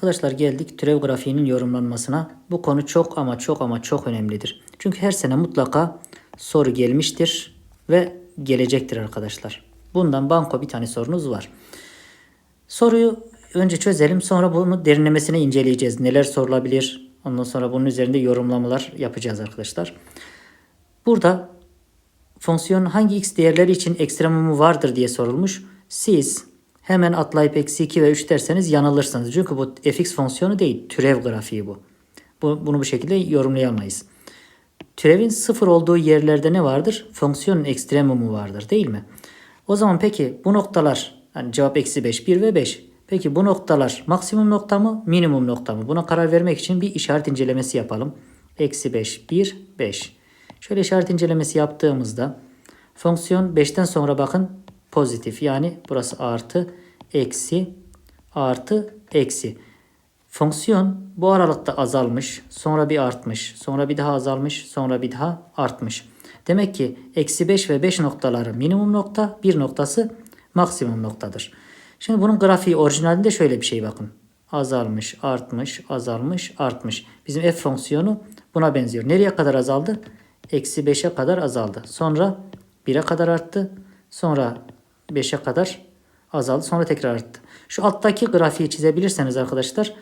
Arkadaşlar geldik türev grafiğinin yorumlanmasına. Bu konu çok ama çok ama çok önemlidir. Çünkü her sene mutlaka soru gelmiştir ve gelecektir arkadaşlar. Bundan banko bir tane sorunuz var. Soruyu önce çözelim sonra bunu derinlemesine inceleyeceğiz. Neler sorulabilir? Ondan sonra bunun üzerinde yorumlamalar yapacağız arkadaşlar. Burada fonksiyon hangi x değerleri için ekstremumu vardır diye sorulmuş. Siz hemen atlayıp eksi 2 ve 3 derseniz yanılırsınız. Çünkü bu fx fonksiyonu değil türev grafiği bu. bu bunu bu şekilde yorumlayamayız. Türevin sıfır olduğu yerlerde ne vardır? Fonksiyonun ekstremumu vardır değil mi? O zaman peki bu noktalar hani cevap eksi 5, 1 ve 5. Peki bu noktalar maksimum nokta mı, minimum nokta mı? Buna karar vermek için bir işaret incelemesi yapalım. Eksi 5, 1, 5. Şöyle işaret incelemesi yaptığımızda fonksiyon 5'ten sonra bakın pozitif. Yani burası artı, eksi, artı, eksi. Fonksiyon bu aralıkta azalmış, sonra bir artmış, sonra bir daha azalmış, sonra bir daha artmış. Demek ki eksi 5 ve 5 noktaları minimum nokta, bir noktası maksimum noktadır. Şimdi bunun grafiği orijinalinde şöyle bir şey bakın. Azalmış, artmış, azalmış, artmış. Bizim f fonksiyonu buna benziyor. Nereye kadar azaldı? Eksi 5'e kadar azaldı. Sonra 1'e kadar arttı. Sonra 5'e kadar azaldı. Sonra tekrar arttı. Şu alttaki grafiği çizebilirseniz arkadaşlar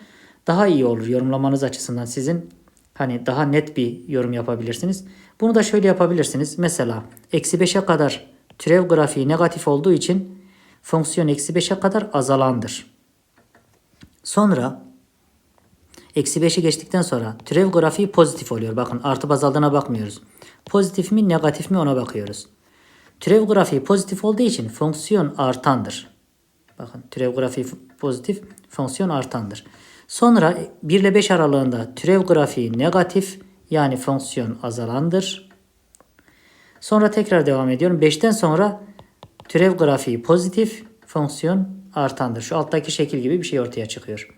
daha iyi olur yorumlamanız açısından sizin hani daha net bir yorum yapabilirsiniz. Bunu da şöyle yapabilirsiniz. Mesela eksi 5'e kadar türev grafiği negatif olduğu için fonksiyon eksi 5'e kadar azalandır. Sonra eksi 5'i geçtikten sonra türev grafiği pozitif oluyor. Bakın artı azaldığına bakmıyoruz. Pozitif mi negatif mi ona bakıyoruz. Türev grafiği pozitif olduğu için fonksiyon artandır. Bakın türev grafiği pozitif, fonksiyon artandır. Sonra 1 ile 5 aralığında türev grafiği negatif yani fonksiyon azalandır. Sonra tekrar devam ediyorum. 5'ten sonra türev grafiği pozitif, fonksiyon artandır. Şu alttaki şekil gibi bir şey ortaya çıkıyor.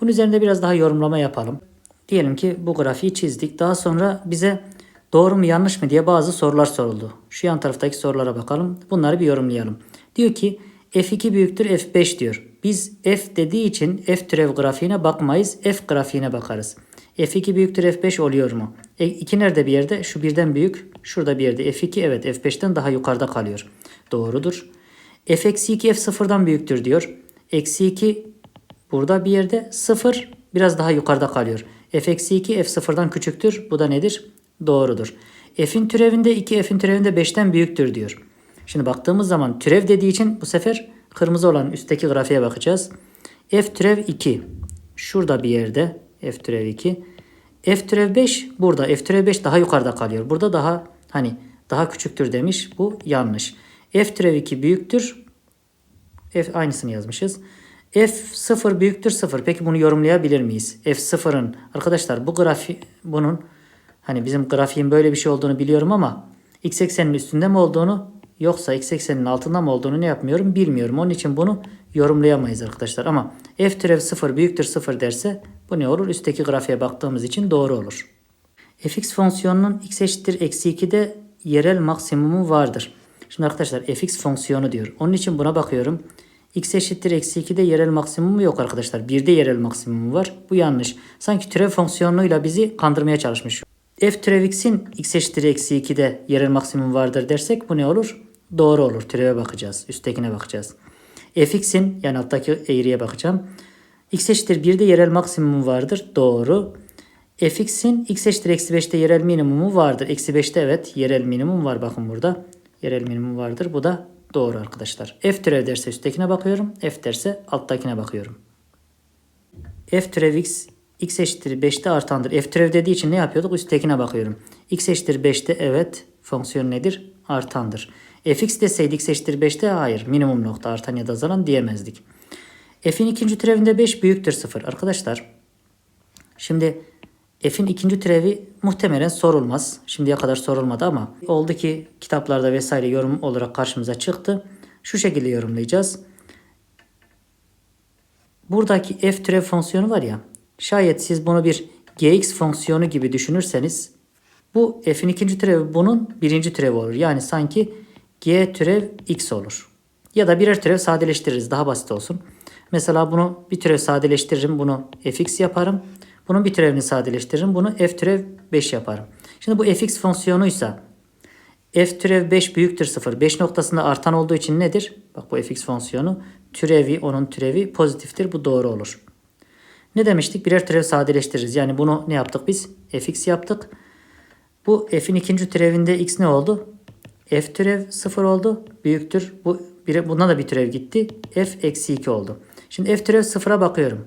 Bunun üzerinde biraz daha yorumlama yapalım. Diyelim ki bu grafiği çizdik. Daha sonra bize doğru mu yanlış mı diye bazı sorular soruldu. Şu yan taraftaki sorulara bakalım. Bunları bir yorumlayalım. Diyor ki f2 büyüktür f5 diyor. Biz f dediği için f türev grafiğine bakmayız. F grafiğine bakarız. f2 büyüktür f5 oluyor mu? E, 2 nerede bir yerde? Şu birden büyük. Şurada bir yerde. f2 evet f5'ten daha yukarıda kalıyor. Doğrudur. f eksi 2 f0'dan büyüktür diyor. Eksi 2 burada bir yerde 0 biraz daha yukarıda kalıyor. f eksi 2 f0'dan küçüktür. Bu da nedir? Doğrudur. f'in türevinde 2 f'in türevinde 5'ten büyüktür diyor. Şimdi baktığımız zaman türev dediği için bu sefer kırmızı olan üstteki grafiğe bakacağız. F türev 2 şurada bir yerde F türev 2. F türev 5 burada. F türev 5 daha yukarıda kalıyor. Burada daha hani daha küçüktür demiş. Bu yanlış. F türev 2 büyüktür. F aynısını yazmışız. F 0 büyüktür 0. Peki bunu yorumlayabilir miyiz? F 0'ın arkadaşlar bu grafi bunun hani bizim grafiğin böyle bir şey olduğunu biliyorum ama x eksenin üstünde mi olduğunu yoksa x eksenin altında mı olduğunu ne yapmıyorum bilmiyorum. Onun için bunu yorumlayamayız arkadaşlar. Ama f türev 0 büyüktür 0 derse bu ne olur? Üstteki grafiğe baktığımız için doğru olur. fx fonksiyonunun x eşittir eksi 2'de yerel maksimumu vardır. Şimdi arkadaşlar fx fonksiyonu diyor. Onun için buna bakıyorum. x eşittir eksi 2'de yerel maksimumu yok arkadaşlar. 1'de yerel maksimumu var. Bu yanlış. Sanki türev fonksiyonuyla bizi kandırmaya çalışmış. F türev x'in x eşittir eksi 2'de yerel maksimum vardır dersek bu ne olur? Doğru olur. Türeve bakacağız. Üsttekine bakacağız. fx'in yani alttaki eğriye bakacağım. x eşittir 1'de yerel maksimumu vardır. Doğru. fx'in x eşittir eksi 5'te yerel minimumu vardır. Eksi 5'te evet yerel minimum var. Bakın burada. Yerel minimum vardır. Bu da doğru arkadaşlar. f türev derse üsttekine bakıyorum. f derse alttakine bakıyorum. f türev x x eşittir 5'te artandır. F türev dediği için ne yapıyorduk? Üsttekine bakıyorum. x eşittir 5'te evet fonksiyon nedir? Artandır. fx deseydi x eşittir 5'te hayır. Minimum nokta artan ya da azalan diyemezdik. f'in ikinci türevinde 5 büyüktür 0. Arkadaşlar şimdi f'in ikinci türevi muhtemelen sorulmaz. Şimdiye kadar sorulmadı ama oldu ki kitaplarda vesaire yorum olarak karşımıza çıktı. Şu şekilde yorumlayacağız. Buradaki f türev fonksiyonu var ya Şayet siz bunu bir gx fonksiyonu gibi düşünürseniz bu f'in ikinci türevi bunun birinci türevi olur. Yani sanki g türev x olur. Ya da birer türev sadeleştiririz daha basit olsun. Mesela bunu bir türev sadeleştiririm. Bunu fx yaparım. Bunun bir türevini sadeleştiririm. Bunu f türev 5 yaparım. Şimdi bu fx fonksiyonuysa f türev 5 büyüktür 0. 5 noktasında artan olduğu için nedir? Bak bu fx fonksiyonu türevi onun türevi pozitiftir. Bu doğru olur. Ne demiştik? Birer türev sadeleştiririz. Yani bunu ne yaptık biz? fx yaptık. Bu f'in ikinci türevinde x ne oldu? f türev 0 oldu. Büyüktür. Bu bire, buna da bir türev gitti. f eksi 2 oldu. Şimdi f türev 0'a bakıyorum.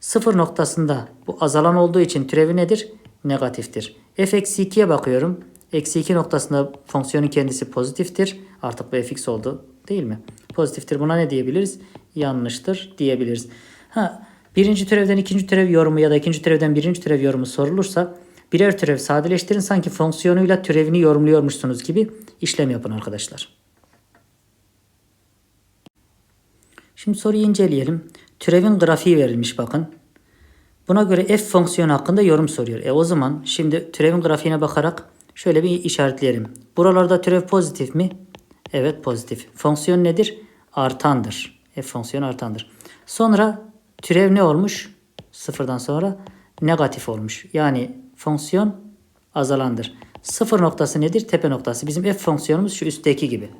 0 noktasında bu azalan olduğu için türevi nedir? Negatiftir. f eksi 2'ye bakıyorum. Eksi 2 noktasında fonksiyonun kendisi pozitiftir. Artık bu fx oldu değil mi? Pozitiftir. Buna ne diyebiliriz? Yanlıştır diyebiliriz. Ha, birinci türevden ikinci türev yorumu ya da ikinci türevden birinci türev yorumu sorulursa birer türev sadeleştirin sanki fonksiyonuyla türevini yorumluyormuşsunuz gibi işlem yapın arkadaşlar. Şimdi soruyu inceleyelim. Türevin grafiği verilmiş bakın. Buna göre f fonksiyonu hakkında yorum soruyor. E o zaman şimdi türevin grafiğine bakarak şöyle bir işaretleyelim. Buralarda türev pozitif mi? Evet pozitif. Fonksiyon nedir? Artandır. F fonksiyonu artandır. Sonra türev ne olmuş? Sıfırdan sonra negatif olmuş. Yani fonksiyon azalandır. Sıfır noktası nedir? Tepe noktası. Bizim f fonksiyonumuz şu üstteki gibi.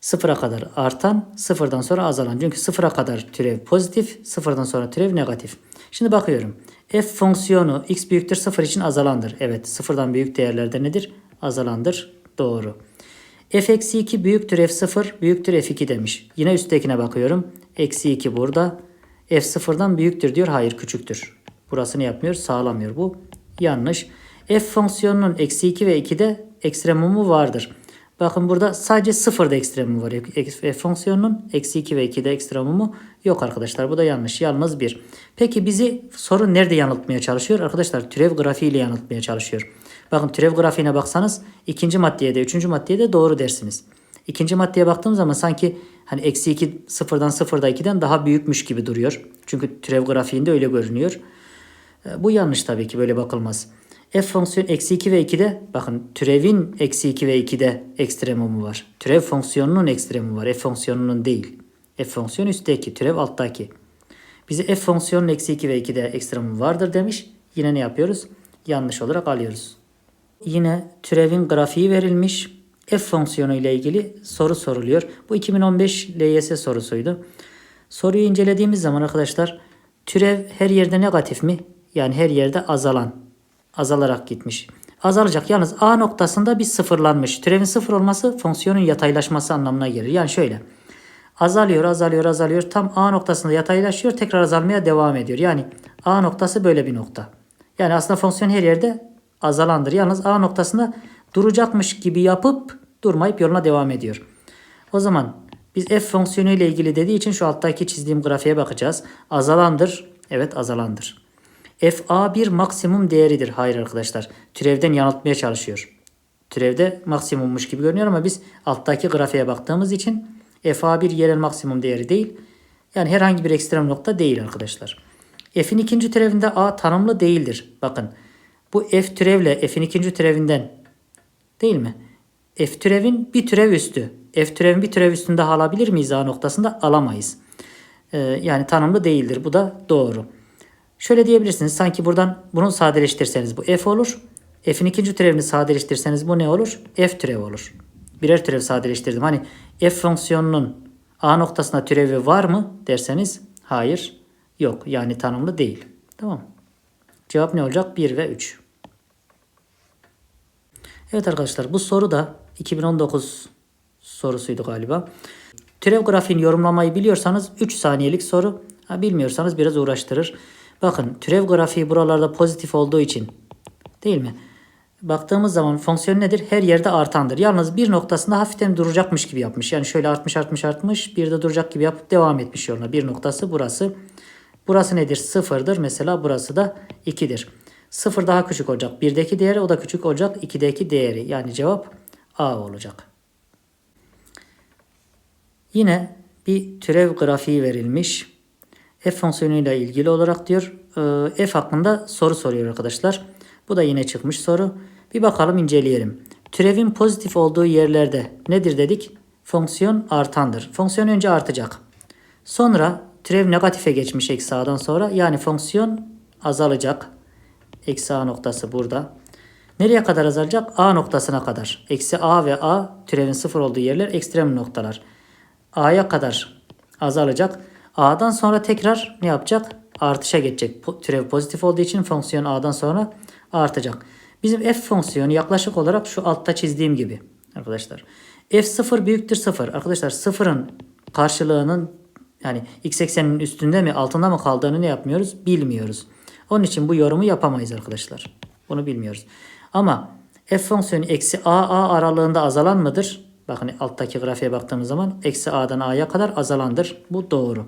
Sıfıra kadar artan, sıfırdan sonra azalan. Çünkü sıfıra kadar türev pozitif, sıfırdan sonra türev negatif. Şimdi bakıyorum. F fonksiyonu x büyüktür sıfır için azalandır. Evet sıfırdan büyük değerlerde nedir? Azalandır. Doğru. f eksi 2 büyüktür f0 büyüktür f2 demiş. Yine üsttekine bakıyorum. Eksi 2 burada. F sıfırdan büyüktür diyor. Hayır küçüktür. Burasını yapmıyor sağlamıyor. Bu yanlış. f fonksiyonunun eksi 2 ve 2'de ekstremumu vardır. Bakın burada sadece sıfırda ekstremumu var. F fonksiyonunun eksi 2 ve 2'de ekstremumu yok arkadaşlar. Bu da yanlış. Yalnız 1. Peki bizi soru nerede yanıltmaya çalışıyor? Arkadaşlar türev grafiği ile yanıltmaya çalışıyor. Bakın türev grafiğine baksanız ikinci maddeye de üçüncü maddeye de doğru dersiniz. İkinci maddeye baktığım zaman sanki hani eksi 2 sıfırdan sıfırda 2'den daha büyükmüş gibi duruyor. Çünkü türev grafiğinde öyle görünüyor. Bu yanlış tabii ki böyle bakılmaz f fonksiyon eksi 2 ve 2'de bakın türevin eksi 2 ve 2'de ekstremumu var. Türev fonksiyonunun ekstremumu var. F fonksiyonunun değil. F fonksiyonu üstteki. Türev alttaki. Bize f fonksiyonun eksi 2 ve 2'de ekstremumu vardır demiş. Yine ne yapıyoruz? Yanlış olarak alıyoruz. Yine türevin grafiği verilmiş. F fonksiyonu ile ilgili soru soruluyor. Bu 2015 LYS sorusuydu. Soruyu incelediğimiz zaman arkadaşlar türev her yerde negatif mi? Yani her yerde azalan azalarak gitmiş. Azalacak. Yalnız A noktasında bir sıfırlanmış. Türevin sıfır olması fonksiyonun yataylaşması anlamına gelir. Yani şöyle. Azalıyor, azalıyor, azalıyor. Tam A noktasında yataylaşıyor. Tekrar azalmaya devam ediyor. Yani A noktası böyle bir nokta. Yani aslında fonksiyon her yerde azalandır. Yalnız A noktasında duracakmış gibi yapıp durmayıp yoluna devam ediyor. O zaman biz f fonksiyonu ile ilgili dediği için şu alttaki çizdiğim grafiğe bakacağız. Azalandır. Evet azalandır. FA bir maksimum değeridir. Hayır arkadaşlar. Türevden yanıltmaya çalışıyor. Türevde maksimummuş gibi görünüyor ama biz alttaki grafiğe baktığımız için FA bir yerel maksimum değeri değil. Yani herhangi bir ekstrem nokta değil arkadaşlar. F'in ikinci türevinde A tanımlı değildir. Bakın bu F türevle F'in ikinci türevinden değil mi? F türevin bir türev üstü. F türevin bir türev üstünde alabilir miyiz A noktasında? Alamayız. Ee, yani tanımlı değildir. Bu da doğru. Şöyle diyebilirsiniz. Sanki buradan bunu sadeleştirseniz bu f olur. F'in ikinci türevini sadeleştirseniz bu ne olur? F türev olur. Birer türev sadeleştirdim. Hani f fonksiyonunun a noktasına türevi var mı derseniz hayır yok. Yani tanımlı değil. Tamam Cevap ne olacak? 1 ve 3. Evet arkadaşlar bu soru da 2019 sorusuydu galiba. Türev grafiğini yorumlamayı biliyorsanız 3 saniyelik soru. Ha, bilmiyorsanız biraz uğraştırır. Bakın türev grafiği buralarda pozitif olduğu için değil mi? Baktığımız zaman fonksiyon nedir? Her yerde artandır. Yalnız bir noktasında hafiften duracakmış gibi yapmış. Yani şöyle artmış artmış artmış bir de duracak gibi yapıp devam etmiş yoluna. Bir noktası burası. Burası nedir? Sıfırdır. Mesela burası da 2'dir. Sıfır daha küçük olacak. Birdeki değeri o da küçük olacak. 2'deki değeri. Yani cevap A olacak. Yine bir türev grafiği verilmiş f fonksiyonuyla ilgili olarak diyor e, f hakkında soru soruyor arkadaşlar. Bu da yine çıkmış soru. Bir bakalım inceleyelim. Türevin pozitif olduğu yerlerde nedir dedik? Fonksiyon artandır. Fonksiyon önce artacak. Sonra türev negatife geçmiş eksi a'dan sonra yani fonksiyon azalacak. Eksi a noktası burada. Nereye kadar azalacak? A noktasına kadar. Eksi a ve a türevin sıfır olduğu yerler ekstrem noktalar. A'ya kadar azalacak. A'dan sonra tekrar ne yapacak? Artışa geçecek. Türev pozitif olduğu için fonksiyon A'dan sonra artacak. Bizim f fonksiyonu yaklaşık olarak şu altta çizdiğim gibi arkadaşlar. f sıfır büyüktür sıfır. Arkadaşlar sıfırın karşılığının yani x ekseninin üstünde mi altında mı kaldığını ne yapmıyoruz? Bilmiyoruz. Onun için bu yorumu yapamayız arkadaşlar. Bunu bilmiyoruz. Ama f fonksiyonu eksi a a aralığında azalan mıdır? Bakın alttaki grafiğe baktığımız zaman eksi a'dan a'ya kadar azalandır. Bu doğru.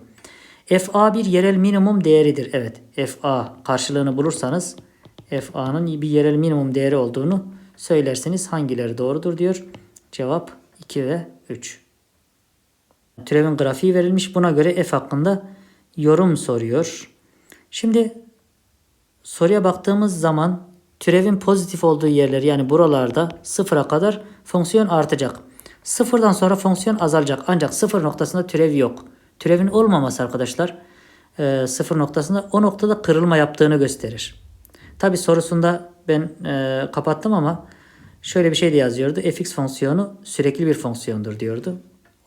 fa bir yerel minimum değeridir. Evet fa karşılığını bulursanız fa'nın bir yerel minimum değeri olduğunu söylerseniz hangileri doğrudur diyor. Cevap 2 ve 3. Türevin grafiği verilmiş. Buna göre f hakkında yorum soruyor. Şimdi soruya baktığımız zaman türevin pozitif olduğu yerler yani buralarda sıfıra kadar fonksiyon artacak. Sıfırdan sonra fonksiyon azalacak. Ancak sıfır noktasında türev yok. Türevin olmaması arkadaşlar e, sıfır noktasında o noktada kırılma yaptığını gösterir. Tabi sorusunda ben e, kapattım ama şöyle bir şey de yazıyordu. fx fonksiyonu sürekli bir fonksiyondur diyordu.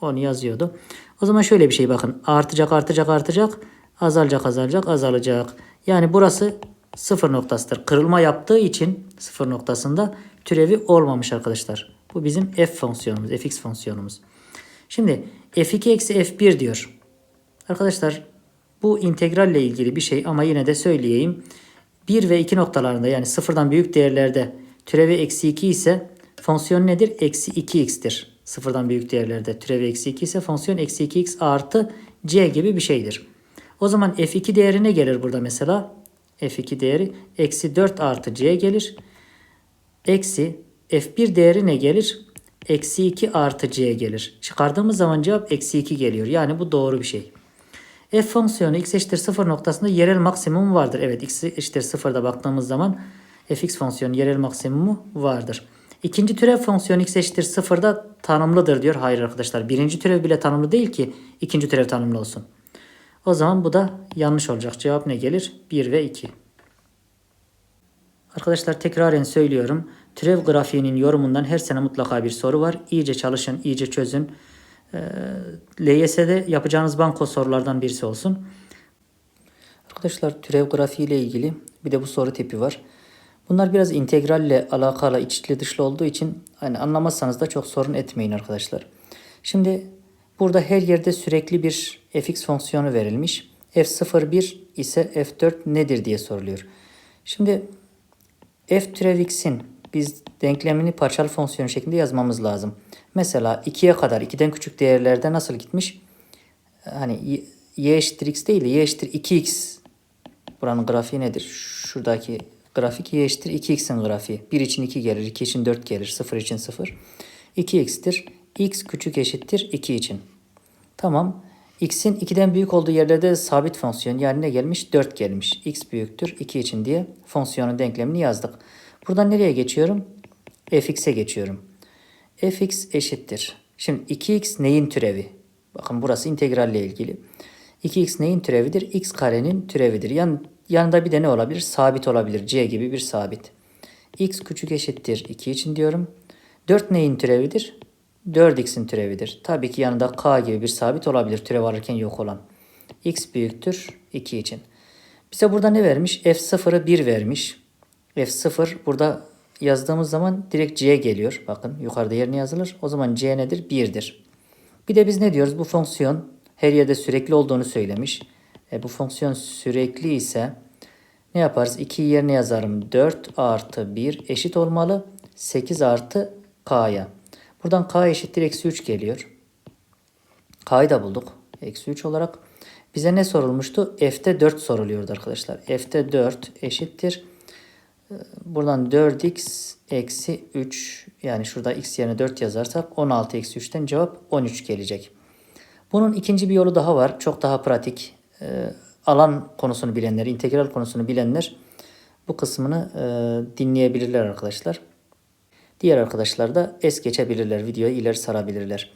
Onu yazıyordu. O zaman şöyle bir şey bakın. Artacak, artacak, artacak. Azalacak, azalacak, azalacak. Yani burası sıfır noktasıdır. Kırılma yaptığı için sıfır noktasında türevi olmamış arkadaşlar. Bu bizim f fonksiyonumuz, fx fonksiyonumuz. Şimdi f2 eksi f1 diyor. Arkadaşlar bu integralle ilgili bir şey ama yine de söyleyeyim. 1 ve 2 noktalarında yani sıfırdan büyük değerlerde türevi eksi 2 ise fonksiyon nedir? Eksi 2x'tir. Sıfırdan büyük değerlerde türevi eksi 2 ise fonksiyon eksi 2x artı c gibi bir şeydir. O zaman f2 değeri ne gelir burada mesela? F2 değeri eksi 4 artı c gelir. Eksi f1 değeri ne gelir? Eksi 2 artı c gelir. Çıkardığımız zaman cevap eksi 2 geliyor. Yani bu doğru bir şey. F fonksiyonu x eşittir 0 noktasında yerel maksimum vardır. Evet x eşittir 0'da baktığımız zaman fx fonksiyonu yerel maksimumu vardır. İkinci türev fonksiyonu x eşittir 0'da tanımlıdır diyor. Hayır arkadaşlar birinci türev bile tanımlı değil ki ikinci türev tanımlı olsun. O zaman bu da yanlış olacak. Cevap ne gelir? 1 ve 2. Arkadaşlar tekraren söylüyorum. Türev grafiğinin yorumundan her sene mutlaka bir soru var. İyice çalışın, iyice çözün. Ee, LYS'de yapacağınız banko sorulardan birisi olsun. Arkadaşlar türev grafiği ile ilgili bir de bu soru tipi var. Bunlar biraz integralle alakalı içli dışlı olduğu için hani anlamazsanız da çok sorun etmeyin arkadaşlar. Şimdi burada her yerde sürekli bir fx fonksiyonu verilmiş. f01 ise f4 nedir diye soruluyor. Şimdi f türev x'in biz denklemini parçalı fonksiyon şeklinde yazmamız lazım. Mesela 2'ye kadar 2'den küçük değerlerde nasıl gitmiş? Hani y, eşittir x değil de y eşittir 2x. Buranın grafiği nedir? Şuradaki grafik y eşittir 2x'in grafiği. 1 için 2 gelir, 2 için 4 gelir, 0 için 0. 2x'tir. x küçük eşittir 2 için. Tamam. x'in 2'den büyük olduğu yerlerde de sabit fonksiyon yani ne gelmiş? 4 gelmiş. x büyüktür 2 için diye fonksiyonun denklemini yazdık. Buradan nereye geçiyorum? fx'e geçiyorum. fx eşittir. Şimdi 2x neyin türevi? Bakın burası integralle ilgili. 2x neyin türevidir? x karenin türevidir. Yan, yanında bir de ne olabilir? Sabit olabilir. c gibi bir sabit. x küçük eşittir 2 için diyorum. 4 neyin türevidir? 4x'in türevidir. Tabii ki yanında k gibi bir sabit olabilir. Türev alırken yok olan. x büyüktür 2 için. Bize burada ne vermiş? f0'ı 1 vermiş. f0 burada yazdığımız zaman direkt c geliyor. Bakın yukarıda yerine yazılır. O zaman c nedir? 1'dir. Bir de biz ne diyoruz? Bu fonksiyon her yerde sürekli olduğunu söylemiş. E, bu fonksiyon sürekli ise ne yaparız? 2'yi yerine yazarım. 4 artı 1 eşit olmalı. 8 artı k'ya. Buradan k eşittir eksi 3 geliyor. K'yı da bulduk. Eksi 3 olarak. Bize ne sorulmuştu? F'te 4 soruluyordu arkadaşlar. F'te 4 eşittir. Buradan 4x eksi 3 yani şurada x yerine 4 yazarsak 16 eksi 3'ten cevap 13 gelecek. Bunun ikinci bir yolu daha var. Çok daha pratik. Ee, alan konusunu bilenler, integral konusunu bilenler bu kısmını e, dinleyebilirler arkadaşlar. Diğer arkadaşlar da es geçebilirler. Videoyu ileri sarabilirler.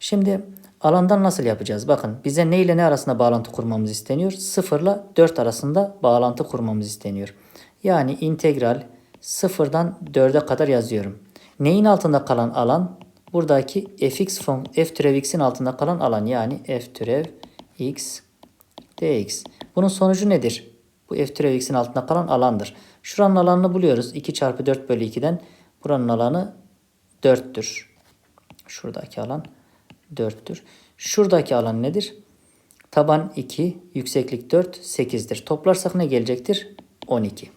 Şimdi Alandan nasıl yapacağız? Bakın bize ne ile ne arasında bağlantı kurmamız isteniyor? 0 ile 4 arasında bağlantı kurmamız isteniyor. Yani integral 0'dan 4'e kadar yazıyorum. Neyin altında kalan alan? Buradaki fx fon f türev x'in altında kalan alan yani f türev x dx. Bunun sonucu nedir? Bu f türev x'in altında kalan alandır. Şuranın alanını buluyoruz. 2 çarpı 4 bölü 2'den buranın alanı 4'tür. Şuradaki alan 4'tür. Şuradaki alan nedir? Taban 2, yükseklik 4, 8'dir. Toplarsak ne gelecektir? 12.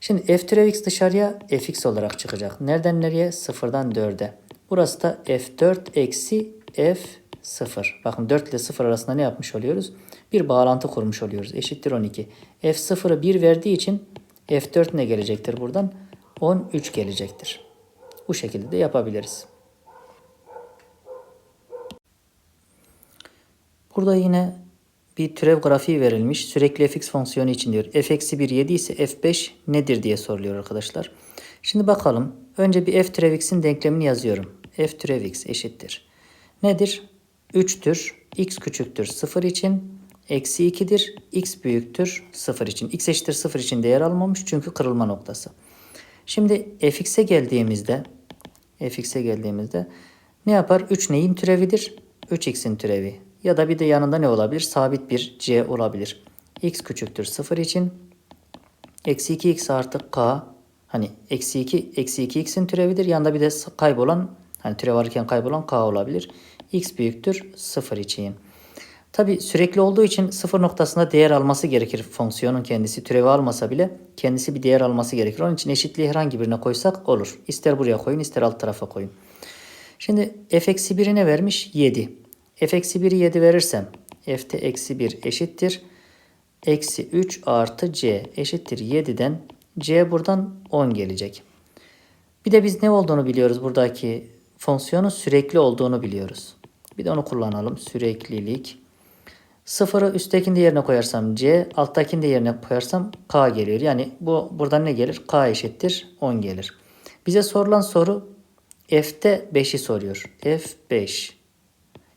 Şimdi f türev x dışarıya fx olarak çıkacak. Nereden nereye? Sıfırdan 4'e. Burası da f4 eksi f0. Bakın 4 ile 0 arasında ne yapmış oluyoruz? Bir bağlantı kurmuş oluyoruz. Eşittir 12. f0'ı 1 verdiği için f4 ne gelecektir buradan? 13 gelecektir. Bu şekilde de yapabiliriz. Burada yine bir türev grafiği verilmiş. Sürekli fx fonksiyonu için diyor. f eksi 1 7 ise f5 nedir diye soruluyor arkadaşlar. Şimdi bakalım. Önce bir f türev x'in denklemini yazıyorum. f türev x eşittir. Nedir? 3'tür. x küçüktür 0 için. Eksi 2'dir. x büyüktür 0 için. x eşittir 0 için değer almamış çünkü kırılma noktası. Şimdi fx'e geldiğimizde fx'e geldiğimizde ne yapar? 3 neyin türevidir? 3x'in türevi. Ya da bir de yanında ne olabilir? Sabit bir c olabilir. x küçüktür 0 için. Eksi 2x artı k. Hani eksi 2, eksi 2x'in türevidir. Yanında bir de kaybolan, hani türev varken kaybolan k olabilir. x büyüktür 0 için. Tabi sürekli olduğu için sıfır noktasında değer alması gerekir. Fonksiyonun kendisi türevi almasa bile kendisi bir değer alması gerekir. Onun için eşitliği herhangi birine koysak olur. İster buraya koyun ister alt tarafa koyun. Şimdi f eksi 1'i ne vermiş? 7. f eksi 1'i 7 verirsem f'te eksi 1 eşittir. Eksi 3 artı c eşittir 7'den c buradan 10 gelecek. Bir de biz ne olduğunu biliyoruz buradaki fonksiyonun sürekli olduğunu biliyoruz. Bir de onu kullanalım. Süreklilik. Sıfırı üsttekinin de yerine koyarsam c, alttakini de yerine koyarsam k geliyor. Yani bu buradan ne gelir? k eşittir 10 gelir. Bize sorulan soru f'te 5'i soruyor. f5.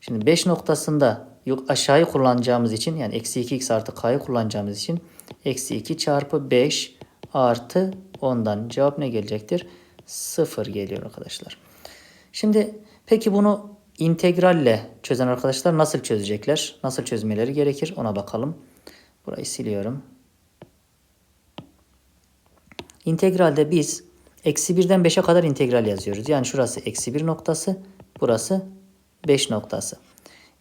Şimdi 5 noktasında yok aşağıyı kullanacağımız için yani eksi 2x artı k'yı kullanacağımız için eksi 2 çarpı 5 artı 10'dan cevap ne gelecektir? 0 geliyor arkadaşlar. Şimdi peki bunu integralle çözen arkadaşlar nasıl çözecekler? Nasıl çözmeleri gerekir? Ona bakalım. Burayı siliyorum. İntegralde biz eksi 1'den 5'e kadar integral yazıyoruz. Yani şurası eksi 1 noktası, burası 5 noktası.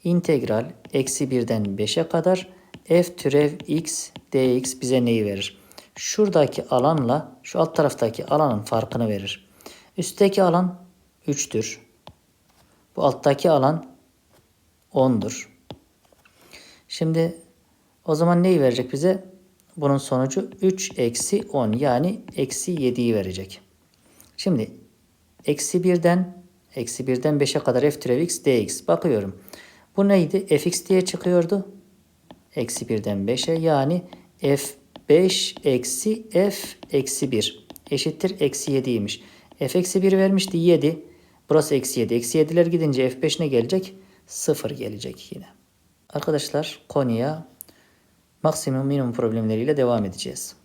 İntegral eksi 1'den 5'e kadar f türev x dx bize neyi verir? Şuradaki alanla şu alt taraftaki alanın farkını verir. Üstteki alan 3'tür. Bu alttaki alan 10'dur. Şimdi o zaman neyi verecek bize? Bunun sonucu 3 eksi 10 yani eksi 7'yi verecek. Şimdi eksi 1'den eksi 1'den 5'e kadar f türev x dx bakıyorum. Bu neydi? fx diye çıkıyordu. Eksi 1'den 5'e yani f5 eksi f eksi 1 eşittir eksi 7'ymiş. f eksi 1 vermişti 7. Burası eksi 7. Eksi 7'ler gidince F5 ne gelecek? 0 gelecek yine. Arkadaşlar konuya maksimum minimum problemleriyle devam edeceğiz.